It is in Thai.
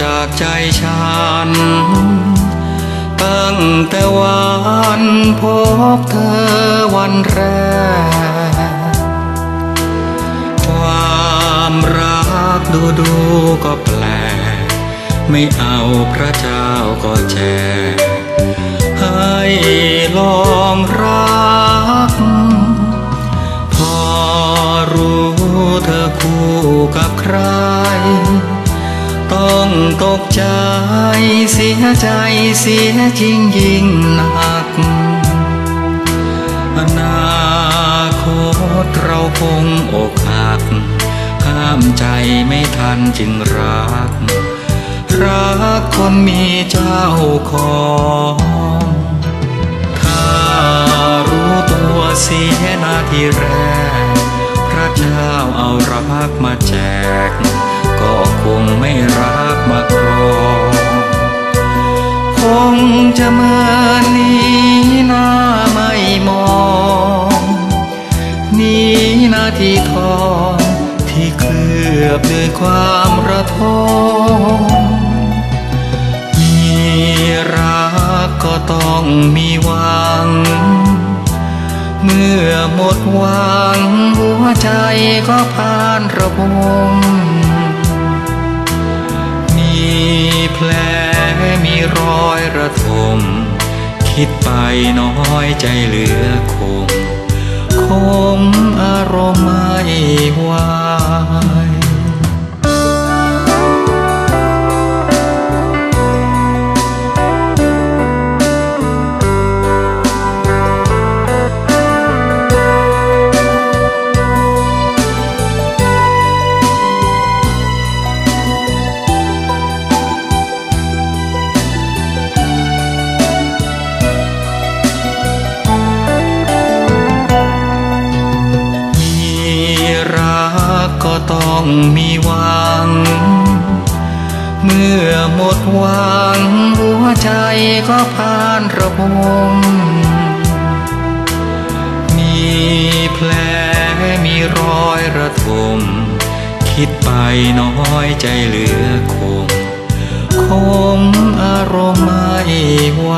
จากใจฉัน ตั้งแต่วันพบเธอวันแรก ความรักดูดูก็แปล ไม่เอาพระเจ้าก็แจก ต้องตกใจเสียใจเสียจริงยิ่งหนัก อนาคตเราคงอกหัก ห้ามใจไม่ทันจึงรัก รักคนมีเจ้าของถ้ารู้ตัวเสียนาทีแรก พระเจ้าเอารักมาแจก ก็คง จะเมินนี้หน้าไม่มอง นี้นาทีทองที่เคลือบด้วยความระทมมีรักก็ต้องมีหวัง เมื่อหมดหวังหัวใจก็ผ่านระบมมีแผลมีรอยระทม คิดไปน้อยใจเหลือคงคงอารมณ์ มีหวัง เมื่อหมดหวัง หัวใจก็ผ่านระบมมีแผลมีรอยระทม คิดไปน้อยใจเหลือคงคงอารมณ์ไม่ไหว